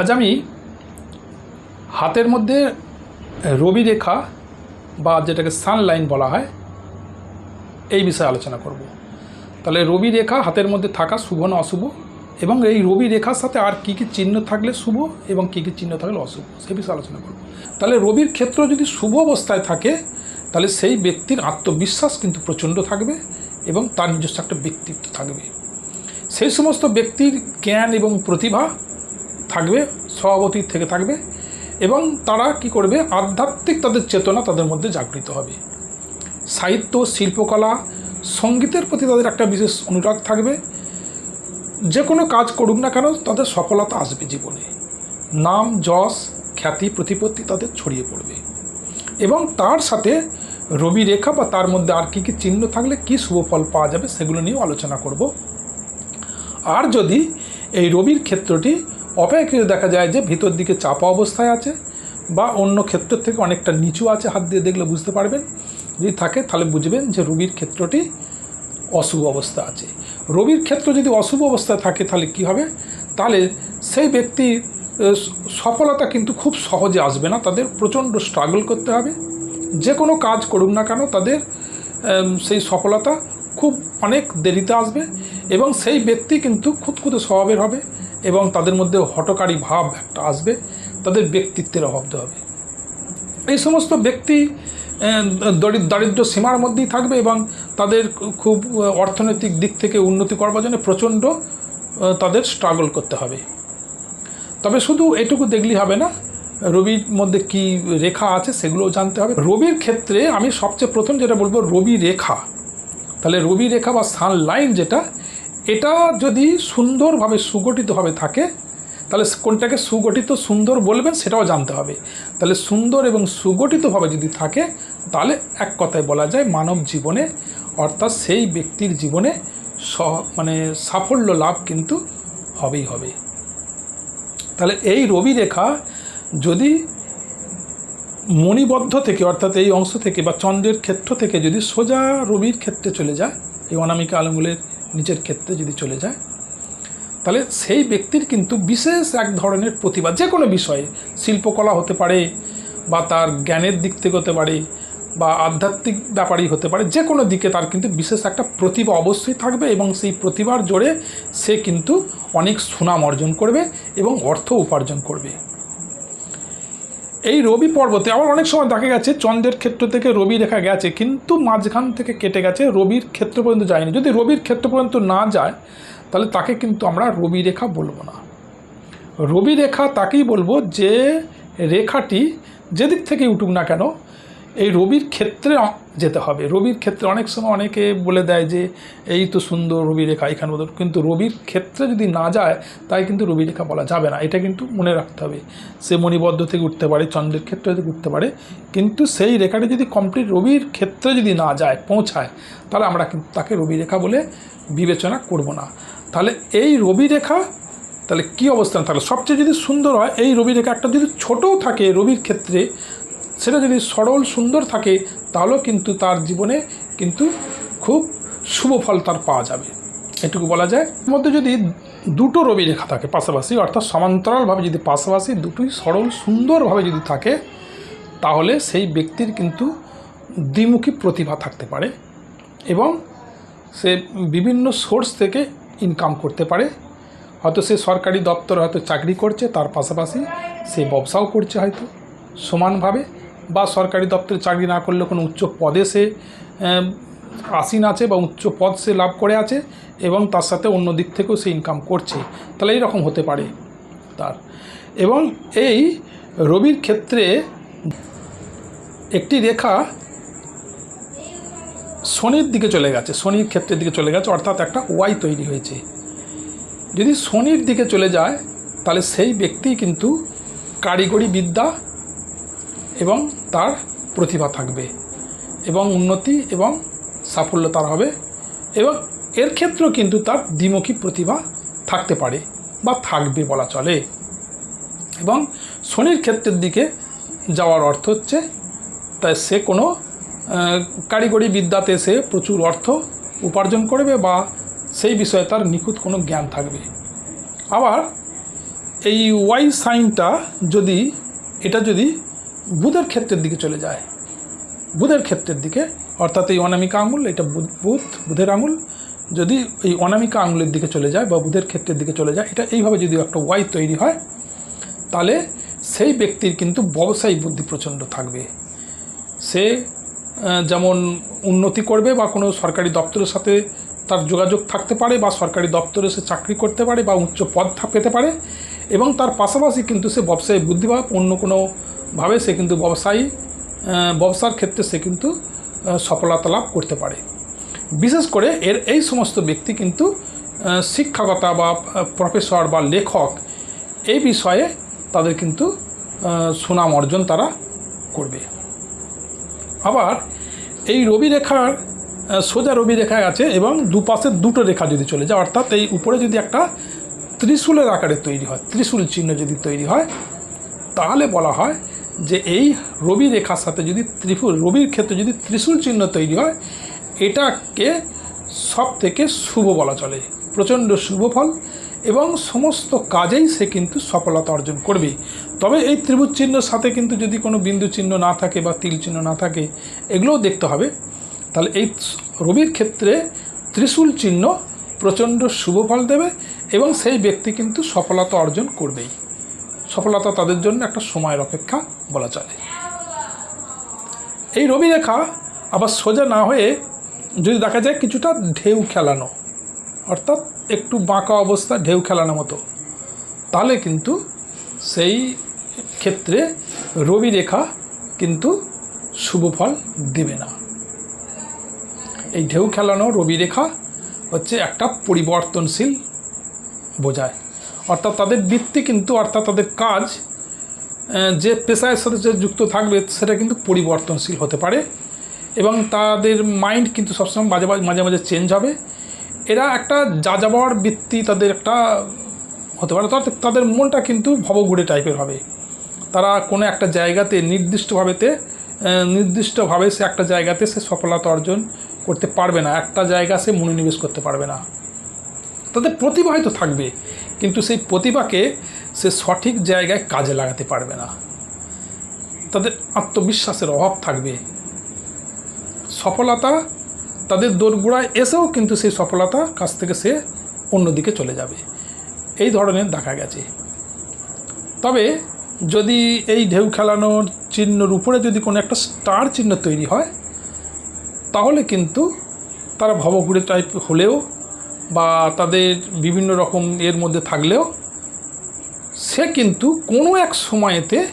আজ আমি হাতের মধ্যে রবি রেখা বা যেটাকে সানলাইন বলা হয়, এই বিষয়ে আলোচনা করব। তাহলে রবি রেখা হাতের মধ্যে থাকা শুভ না অশুভ? এবং এই রবি রেখার সাথে আর কী কী চিহ্ন থাকলে শুভ এবং কী কী চিহ্ন থাকলে অশুভ? সে বিষয়ে আলোচনা করব। তাহলে রবির ক্ষেত্র যদি শুভ অবস্থায় থাকে, তাহলে সেই ব্যক্তির আত্মবিশ্বাস কিন্তু প্রচণ্ড থাকবে এবং তার নিজস্ব একটা ব্যক্তিত্ব থাকবে। সেই সমস্ত ব্যক্তির জ্ঞান এবং প্রতিভা থাকবে স্বভাবতীর থেকে থাকবে এবং তারা কি করবে? আধ্যাত্মিক তাদের চেতনা তাদের মধ্যে জাগৃত হবে। সাহিত্য, শিল্পকলা, সঙ্গীতের প্রতি তাদের একটা বিশেষ অনুরাগ থাকবে। যে কোনো কাজ করুক না কেন তাদের সফলতা আসবে জীবনে। নাম, যশ, খ্যাতি, প্রতিপত্তি তাদের ছড়িয়ে পড়বে। এবং তার সাথে রবি রেখা বা তার মধ্যে আর কী কী চিহ্ন থাকলে কী শুভ ফল পাওয়া যাবে সেগুলো নিয়েও আলোচনা করব। আর যদি এই রবির ক্ষেত্রটি অপেক্ষিত দেখা যায় যে ভিতর দিকে চাপা অবস্থায় আছে বা অন্য ক্ষেত্রের থেকে অনেকটা নিচু আছে, হাত দিয়ে দেখলে বুঝতে পারবেন। যদি থাকে তাহলে বুঝবেন যে রবির ক্ষেত্রটি অশুভ অবস্থা আছে। রবির ক্ষেত্র যদি অশুভ অবস্থায় থাকে তাহলে কি হবে? তাহলে সেই ব্যক্তির সফলতা কিন্তু খুব সহজে আসবে না। তাদের প্রচণ্ড স্ট্রাগল করতে হবে। যে কোনো কাজ করুক না কেন তাদের সেই সফলতা খুব অনেক দেরিতে আসবে এবং সেই ব্যক্তি কিন্তু খুঁতখুঁতে স্বভাবের হবে। এবং তাদের মধ্যে হটকারী ভাব একটা আসবে, তাদের ব্যক্তিত্বের অভাব হবে। এই সমস্ত ব্যক্তি দারিদ্র সীমার মধ্যেই থাকবে এবং তাদের খুব অর্থনৈতিক দিক থেকে উন্নতি করবার জন্য প্রচণ্ড তাদের স্ট্রাগল করতে হবে। তবে শুধু এটুকু দেখলেই হবে না, রবির মধ্যে কি রেখা আছে সেগুলোও জানতে হবে। রবির ক্ষেত্রে আমি সবচেয়ে প্রথম যেটা বলব, রবি রেখা। তাহলে রবি রেখা বা সান লাইন যেটা এটা যদি সুন্দরভাবে সুগঠিতভাবে থাকে, তাহলে কোনটাকে সুগঠিত সুন্দর বলবেন সেটাও জানতে হবে। তাহলে সুন্দর এবং সুগঠিতভাবে যদি থাকে, তাহলে এক কথায় বলা যায় মানব জীবনে, অর্থাৎ সেই ব্যক্তির জীবনে স মানে সাফল্য লাভ কিন্তু হবেই হবে। তাহলে এই রবি রেখা যদি মণিবদ্ধ থেকে, অর্থাৎ এই অংশ থেকে বা চন্দ্রের ক্ষেত্র থেকে যদি সোজা রবির ক্ষেত্রে চলে যায় এই অনামিকা আলঙ্গুলের নিচের ক্ষেত্রে যদি চলে যায়, তাহলে সেই ব্যক্তির কিন্তু বিশেষ এক ধরনের প্রতিভা, যে কোনো বিষয়ে, শিল্পকলা হতে পারে বা তার জ্ঞানের দিক থেকে হতে পারে বা আধ্যাত্মিক ব্যাপারই হতে পারে, যে কোনো দিকে তার কিন্তু বিশেষ একটা প্রতিভা অবশ্যই থাকবে এবং সেই প্রতিভার জোরে সে কিন্তু অনেক সুনাম অর্জন করবে এবং অর্থ উপার্জন করবে। এই রবি পর্বতে আবার অনেক সময় দেখা গেছে, চন্দ্রের ক্ষেত্র থেকে রবি রেখা গেছে, কিন্তু মাঝখান থেকে কেটে গেছে, রবির ক্ষেত্র পর্যন্ত যায়নি। যদি রবির ক্ষেত্র পর্যন্ত না যায়, তাহলে তাকে কিন্তু আমরা রবি রেখা বলব না। রবি রেখা তাকেই বলব যে, রেখাটি যেদিক থেকে উঠুক না কেন, এই রবির ক্ষেত্রে যেতে হবে। রবির ক্ষেত্রে অনেক সময় অনেকে বলে দেয় যে, এই তো সুন্দর রবি রেখা এখানে বোধ কিন্তু রবির ক্ষেত্রে যদি না যায়, তাই কিন্তু রবি রেখা বলা যাবে না। এটা কিন্তু মনে রাখতে হবে। সে মণিবদ্ধ থেকে উঠতে পারে, চন্দ্রের ক্ষেত্রে থেকে উঠতে পারে। কিন্তু সেই রেখাটি যদি কমপ্লিট রবির ক্ষেত্রে যদি না যায়, পৌঁছায়, তাহলে আমরা কিন্তু তাকে রবি রেখা বলে বিবেচনা করব না। তাহলে এই রবি রেখা, তাহলে কী অবস্থান? তাহলে সবচেয়ে যদি সুন্দর হয়, এই রবি রেখা একটা যদি ছোটও থাকে রবির ক্ষেত্রে সেটা যদি সরল সুন্দর থাকে, তাহলেও কিন্তু তার জীবনে কিন্তু খুব শুভ ফল তার পাওয়া যাবে। এটুকু বলা যায়। মধ্যে যদি দুটো রবি রেখা থাকে, পাশাপাশি, অর্থাৎ সমান্তরালভাবে যদি পাশাপাশি দুটোই সরল সুন্দরভাবে যদি থাকে, তাহলে সেই ব্যক্তির কিন্তু দ্বিমুখী প্রতিভা থাকতে পারে এবং সে বিভিন্ন সোর্স থেকে ইনকাম করতে পারে। হয়তো সে সরকারি দপ্তরে হয়তো চাকরি করছে, তার পাশাপাশি সে ব্যবসাও করছে হয়তো সমানভাবে। বা সরকারি দপ্তরে চাকরি না করলে কোনো উচ্চ পদে সে আসীন আছে বা উচ্চ পদ সে লাভ করে আছে এবং তার সাথে অন্য দিক থেকেও সে ইনকাম করছে। তাহলে এইরকম হতে পারে তার। এবং এই রবির ক্ষেত্রে একটি রেখা শনির দিকে চলে গেছে, শনির ক্ষেত্রের দিকে চলে গেছে, অর্থাৎ একটা ওয়াই তৈরি হয়েছে। যদি শনির দিকে চলে যায়, তাহলে সেই ব্যক্তি কিন্তু কারিগরি বিদ্যা এবং তার প্রতিভা থাকবে এবং উন্নতি এবং সাফল্য তার হবে এবং এর ক্ষেত্রেও কিন্তু তার দ্বিমুখী প্রতিভা থাকতে পারে বা থাকবে বলা চলে। এবং শনির ক্ষেত্রের দিকে যাওয়ার অর্থ হচ্ছে তাই সে কোনো কারিগরি বিদ্যাতে সে প্রচুর অর্থ উপার্জন করবে বা সেই বিষয়ে তার নিখুঁত কোনো জ্ঞান থাকবে। আবার এই ওয়াই সাইনটা যদি, এটা যদি বুধের ক্ষেত্রের দিকে চলে যায়। বুধের ক্ষেত্রের দিকে, অর্থাৎ এই অনামিকা আঙুল, এটা বুধ বুধ, বুধের আঙুল, যদি এই অনামিকা আঙুলের দিকে চলে যায় বা বুধের ক্ষেত্রের দিকে চলে যায়, এটা এইভাবে যদি একটা ওয়াই তৈরি হয়, তাহলে সেই ব্যক্তির কিন্তু ব্যবসায়ী বুদ্ধি প্রচণ্ড থাকবে। সে যেমন উন্নতি করবে বা কোনো সরকারি দপ্তরের সাথে তার যোগাযোগ থাকতে পারে বা সরকারি দপ্তরে সে চাকরি করতে পারে বা উচ্চ পদ পেতে পারে, এবং তার পাশাপাশি কিন্তু সে ব্যবসায়ী বুদ্ধি বা অন্য কোনোভাবে সে কিন্তু ব্যবসায়ী ব্যবসার ক্ষেত্রে সে কিন্তু সফলতা লাভ করতে পারে। বিশেষ করে এর এই সমস্ত ব্যক্তি কিন্তু আহ, শিক্ষকতা বা প্রফেসর বা লেখক এই বিষয়ে তাদের কিন্তু সুনাম অর্জন তারা করবে। আবার এই রবি রেখার সোজা রবি রেখায় আছে এবং দুপাশে দুটো রেখা যদি চলে যায় অর্থাৎ এই উপরে যদি একটা ত্রিশূলের আকারে তৈরি হয় ত্রিশূল চিহ্ন যদি তৈরি হয় তাহলে বলা হয় যে এই রবি রেখার সাথে যদি ত্রিপুর রবির ক্ষেত্রে যদি ত্রিশূল চিহ্ন তৈরি হয়, এটাকে সব থেকে শুভ বলা চলে। প্রচণ্ড শুভ ফল এবং সমস্ত কাজেই সে কিন্তু সফলতা অর্জন করবে। তবে এই ত্রিভুজ চিহ্নের সাথে কিন্তু যদি কোনো বিন্দু চিহ্ন না থাকে বা তিল চিহ্ন না থাকে, এগুলোও দেখতে হবে। তাহলে এই রবির ক্ষেত্রে ত্রিশূল চিহ্ন প্রচণ্ড শুভ ফল দেবে এবং সেই ব্যক্তি কিন্তু সফলতা অর্জন করবেই। সফলতা তাদের জন্য একটা সময়ের অপেক্ষা বলা চলে এই রবি রেখা আবার সোজা না হয়ে যদি দেখা যায় কিছুটা ঢেউ খেলানো, অর্থাৎ একটু বাঁকা অবস্থা ঢেউ খেলানো মতো, তাহলে কিন্তু সেই ক্ষেত্রে রবি রেখা কিন্তু শুভ ফল দেবে না। এই ঢেউ খেলানো রবি রেখা হচ্ছে একটা পরিবর্তনশীল বোঝায়। অর্থাৎ তাদের বৃত্তি কিন্তু, অর্থাৎ তাদের কাজ যে পেশায়ের সাথে যে যুক্ত থাকবে, সেটা কিন্তু পরিবর্তনশীল হতে পারে এবং তাদের মাইন্ড কিন্তু সবসময় মাঝে মাঝে মাঝে চেঞ্জ হবে। এরা একটা যাযাবর বৃত্তি তাদের একটা হতে পারে, অর্থাৎ তাদের মনটা কিন্তু ভবঘুরে টাইপের হবে। তারা কোনো একটা জায়গাতে নির্দিষ্টভাবেতে নির্দিষ্টভাবে সে একটা জায়গাতে সে সফলতা অর্জন করতে পারবে না। একটা জায়গা সে মনোনিবেশ করতে পারবে না। তাদের প্রতিভা হয়তো থাকবে, কিন্তু সেই প্রতিভাকে সে সঠিক জায়গায় কাজে লাগাতে পারবে না। তাদের আত্মবিশ্বাসের অভাব থাকবে। সফলতা তাদের দোরগোড়ায় এসেও কিন্তু সেই সফলতা কাছ থেকে সে অন্যদিকে চলে যাবে। এই ধরনের দেখা গেছে। তবে যদি এই ঢেউ খেলানোর চিহ্নর উপরে যদি কোনো একটা স্টার চিহ্ন তৈরি হয়, তাহলে কিন্তু তারা ভবঘুরে টাইপ হলেও বা তাদের বিভিন্ন রকম এর মধ্যে থাকলেও সে কিন্তু কোনো এক সময়েতে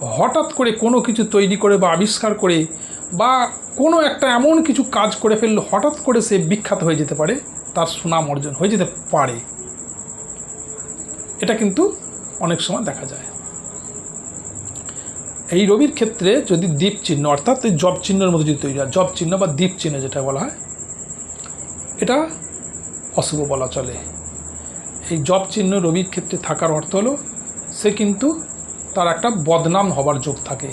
হঠাৎ করে কোনো কিছু তৈরি করে বা আবিষ্কার করে বা কোনো একটা এমন কিছু কাজ করে ফেললে, হঠাৎ করে সে বিখ্যাত হয়ে যেতে পারে, তার সুনাম অর্জন হয়ে যেতে পারে। এটা কিন্তু অনেক সময় দেখা যায়। এই রবির ক্ষেত্রে যদি দ্বীপ চিহ্ন, অর্থাৎ জব চিহ্নের মধ্যে যদি তৈরি হয়, জব চিহ্ন বা দ্বীপ চিহ্ন যেটা বলা হয়, এটা অশুভ বলা চলে। এই জব চিহ্ন রবির ক্ষেত্রে থাকার অর্থ হলো, সে কিন্তু তার একটা বদনাম হবার যোগ থাকে।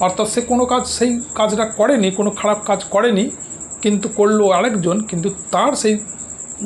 অর্থাৎ সে কোনো কাজ, সেই কাজটা করেনি, কোনো খারাপ কাজ করেনি, কিন্তু করল আরেকজন, কিন্তু তার সেই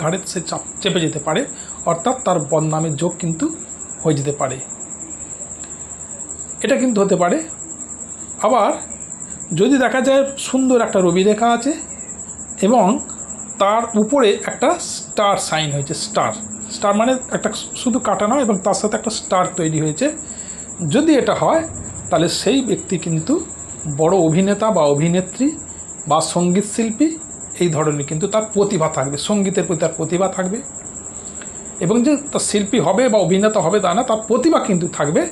ঘাড়ে সে চাপ চেপে যেতে পারে, অর্থাৎ তার বদনামের যোগ কিন্তু হয়ে যেতে পারে। এটা কিন্তু হতে পারে। আবার যদি দেখা যায় সুন্দর একটা রবি রেখা আছে এবং তার উপরে একটা স্টার সাইন হয়েছে, স্টার। স্টার মানে একটা শুধু কাটা নয়, এবং তার সাথে একটা স্টার তৈরি হয়েছে। যদি এটা হয়, তাহলে সেই ব্যক্তি কিন্তু বড় অভিনেতা বা অভিনেত্রী বা সংগীত শিল্পী, এই ধরনের কিন্তু তার প্রতিভা থাকবে, সঙ্গীতের প্রতি তার প্রতিভা থাকবে। এবং যে তার শিল্পী হবে বা অভিনেতা হবে তা না, তার প্রতিভা কিন্তু থাকবে।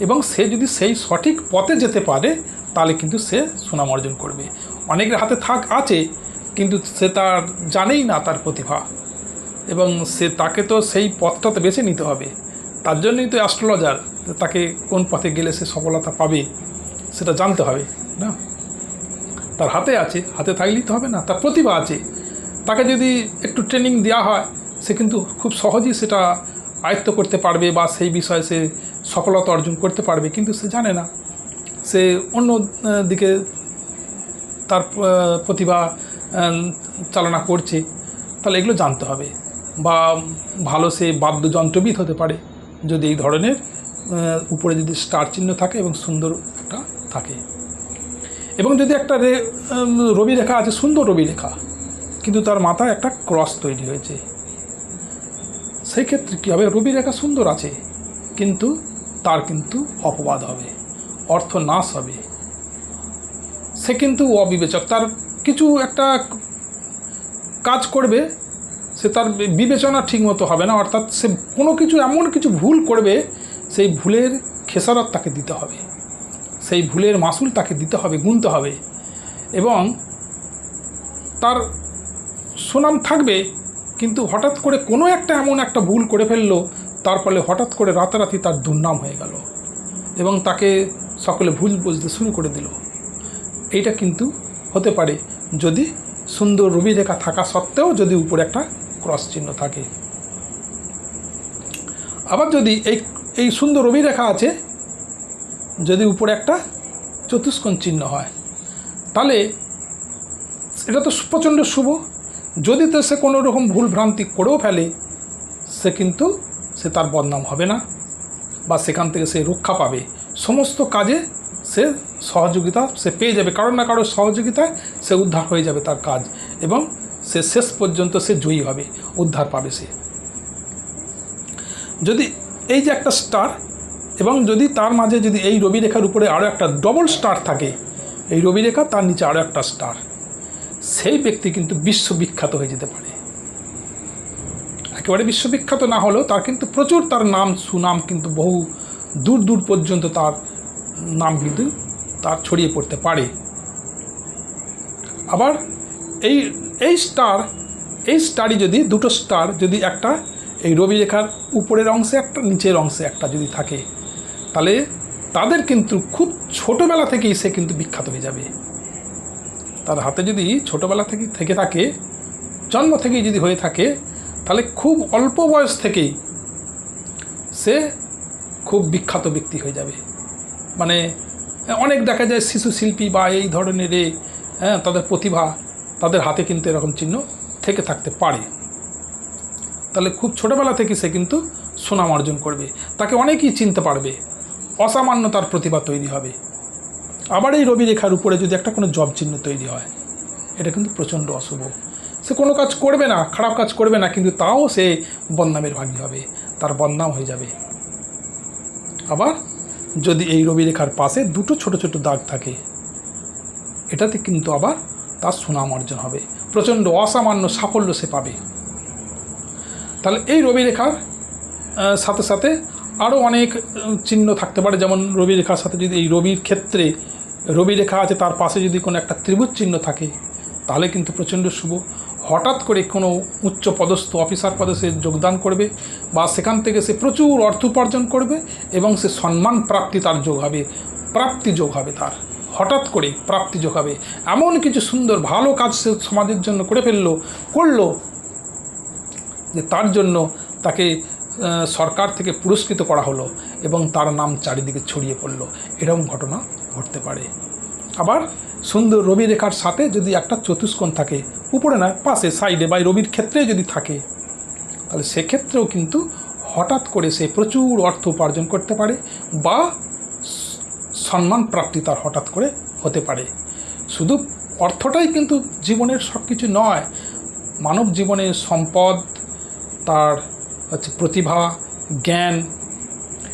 এবং সে যদি সেই সঠিক পথে যেতে পারে, তাহলে কিন্তু সে সুনাম অর্জন করবে। অনেকের হাতে থাক আছে কিন্তু সে তার জানেই না তার প্রতিভা। এবং সে তাকে তো সেই পথটা তো বেছে নিতে হবে। তার জন্যই তো অ্যাস্ট্রোলজার, তাকে কোন পথে গেলে সে সফলতা পাবে সেটা জানতে হবে, না? তার হাতে আছে, হাতে থাকলেই তো হবে না, তার প্রতিভা আছে। তাকে যদি একটু ট্রেনিং দেওয়া হয়, সে কিন্তু খুব সহজেই সেটা আয়ত্ত করতে পারবে বা সেই বিষয়ে সে সফলতা অর্জন করতে পারবে, কিন্তু সে জানে না। সে অন্য দিকে তার প্রতিভা চালনা করছে, তাহলে এগুলো জানতে হবে। বা ভালো সে বাদ্যযন্ত্রবিদ হতে পারে, যদি এই ধরনের উপরে যদি স্টার চিহ্ন থাকে এবং সুন্দর একটা থাকে। এবং যদি একটা রে রবি রেখা আছে, সুন্দর রবি রেখা, কিন্তু তার মাথায় একটা ক্রস তৈরি হয়েছে। সেই ক্ষেত্রে কী হবে? রবি রেখা সুন্দর আছে, কিন্তু তার কিন্তু অপবাদ হবে অর্থ নাশ হবে। সে কিন্তু অবিবেচক। তার কিছু একটা কাজ করবে, সে তার বিবেচনা ঠিকমতো হবে না, অর্থাৎ সে কোনো কিছু, এমন কিছু ভুল করবে, সেই ভুলের খেসারত তাকে দিতে হবে। সেই ভুলের মাসুল তাকে দিতে হবে, গুনতে হবে। এবং তার সুনাম থাকবে, কিন্তু হঠাৎ করে কোনো একটা এমন একটা ভুল করে ফেলল, তার ফলে হঠাৎ করে রাতারাতি তার দুর্নাম হয়ে গেল এবং তাকে সকলে ভুল বুঝতে শুরু করে দিল। এইটা কিন্তু হতে পারে। যদি সুন্দর রবি রেখা থাকা সত্ত্বেও যদি উপরে একটা ক্রস চিহ্ন থাকে। আবার যদি এই এই সুন্দর রবি রেখা আছে, যদি উপরে একটা চতুষ্কোণ চিহ্ন হয়, তাহলে এটা তো প্রচণ্ড শুভ। যদি তো সে কোনো রকম ভুল ভ্রান্তি করেও ফেলে, সে কিন্তু সে তার বদনাম হবে না বা সেখান থেকে সে রক্ষা পাবে। সমস্ত কাজে সে সহযোগিতা সে পেয়ে যাবে। কারোর না কারোর সহযোগিতায় সে উদ্ধার হয়ে যাবে তার কাজ এবং সে শেষ পর্যন্ত সে জয়ী হবে, উদ্ধার পাবে সে। যদি এই যে একটা স্টার এবং যদি তার মাঝে যদি এই রবি রেখার উপরে আরও একটা ডবল স্টার থাকে, এই রবি রেখা তার নিচে আরও একটা স্টার সেই ব্যক্তি কিন্তু বিশ্ববিখ্যাত হয়ে যেতে পারে। একেবারে বিশ্ববিখ্যাত না হলেও তার কিন্তু প্রচুর তার নাম, সুনাম কিন্তু বহু দূর দূর পর্যন্ত তার নাম কিন্তু তার ছড়িয়ে পড়তে পারে। আবার এই এই স্টার এই স্টারই যদি দুটো স্টার যদি একটা এই রবি রেখার উপরের অংশে, একটা নিচের অংশে একটা যদি থাকে, তাহলে তাদের কিন্তু খুব ছোটোবেলা থেকেই সে কিন্তু বিখ্যাত হয়ে যাবে। তার হাতে যদি ছোটোবেলা থেকে থেকে থাকে, জন্ম থেকেই যদি হয়ে থাকে, তাহলে খুব অল্প বয়স থেকেই সে খুব বিখ্যাত ব্যক্তি হয়ে যাবে। মানে অনেক দেখা যায় শিশু শিল্পী বা এই ধরনের হ্যাঁ তাদের প্রতিভা তাদের হাতে কিন্তু এরকম চিহ্ন থেকে থাকতে পারে। তাহলে খুব ছোটোবেলা থেকে সে কিন্তু সুনাম অর্জন করবে। তাকে অনেকেই চিনতে পারবে। অসামান্য তার প্রতিভা তৈরি হবে। আবার এই রবি রেখার উপরে যদি একটা কোনো জব চিহ্ন তৈরি হয়, এটা কিন্তু প্রচণ্ড অশুভ। সে কোনো কাজ করবে না, খারাপ কাজ করবে না, কিন্তু তাও সে বদনামের ভাগী হবে। তার বদনাম হয়ে যাবে। আবার যদি এই রবি রেখার পাশে দুটো ছোট ছোট দাগ থাকে, এটাতে কিন্তু আবার তার সুনাম অর্জন হবে। প্রচণ্ড অসামান্য সাফল্য সে পাবে। তাহলে এই রবি রেখার সাথে সাথে আরও অনেক চিহ্ন থাকতে পারে। যেমন রবি রেখার সাথে যদি এই রবির ক্ষেত্রে রবি রেখা আছে, তার পাশে যদি কোনো একটা ত্রিভুজ চিহ্ন থাকে, তাহলে কিন্তু প্রচণ্ড শুভ। হঠাৎ করে কোনো উচ্চ পদস্থ অফিসার পদে সে যোগদান করবে বা সেখান থেকে সে প্রচুর অর্থ উপার্জন করবে এবং সে সম্মান প্রাপ্তি তার যোগ হবে, প্রাপ্তি যোগ হবে তার। হঠাৎ করে প্রাপ্তি যোগ হবে। এমন কিছু সুন্দর, ভালো কাজ সে সমাজের জন্য করে ফেলল, করল যে তার জন্য তাকে সরকার থেকে পুরস্কৃত করা হলো এবং তার নাম চারিদিকে ছড়িয়ে পড়ল। এরকম ঘটনা ঘটতে পারে। আবার সুন্দর রবি রেখার সাথে যদি একটা চতুষ্কোণ থাকে উপরে নয়, পাশে সাইডে বা রবির ক্ষেত্রে যদি থাকে, তাহলে সেক্ষেত্রেও কিন্তু হঠাৎ করে সে প্রচুর অর্থ উপার্জন করতে পারে বা সম্মান প্রাপ্তি তার হঠাৎ করে হতে পারে। শুধু অর্থটাই কিন্তু জীবনের সব কিছু নয়, মানব জীবনে সম্পদ, তার হচ্ছে প্রতিভা, জ্ঞান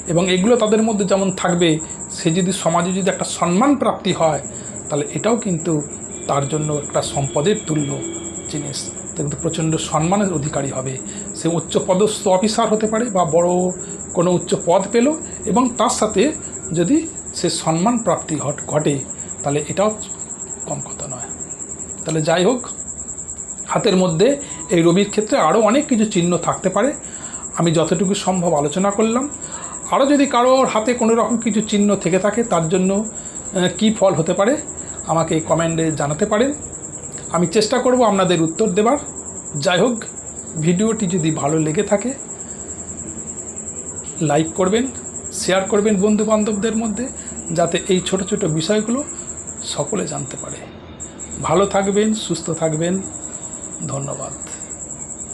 এবং এগুলো তাদের মধ্যে যেমন থাকবে, সে যদি সমাজে যদি একটা সম্মান প্রাপ্তি হয়, তাহলে এটাও কিন্তু তার জন্য একটা সম্পদের তুল্য জিনিস। কিন্তু প্রচণ্ড সম্মানের অধিকারী হবে। সে উচ্চ পদস্থ অফিসার হতে পারে বা বড় কোনো উচ্চ পদ পেল এবং তার সাথে যদি সে সম্মান প্রাপ্তি ঘট- ঘটে, তাহলে এটাও কম কথা নয়। তাহলে যাই হোক, হাতের মধ্যে এই রবির ক্ষেত্রে আরও অনেক কিছু চিহ্ন থাকতে পারে। আমি যতটুকু সম্ভব আলোচনা করলাম। আরও যদি কারোর হাতে কোনো রকম কিছু চিহ্ন থেকে থাকে, তার জন্য কী ফল হতে পারে? আমাকে কমেন্টে জানাতে পারেন। আমি চেষ্টা করব আপনাদের উত্তর দেবার। যাই হোক, ভিডিওটি যদি ভালো লেগে থাকে, লাইক করবেন, শেয়ার করবেন বন্ধু বান্ধবদের মধ্যে, যাতে এই ছোট ছোট বিষয়গুলো সকলে জানতে পারে। ভালো থাকবেন, সুস্থ থাকবেন। ধন্যবাদ।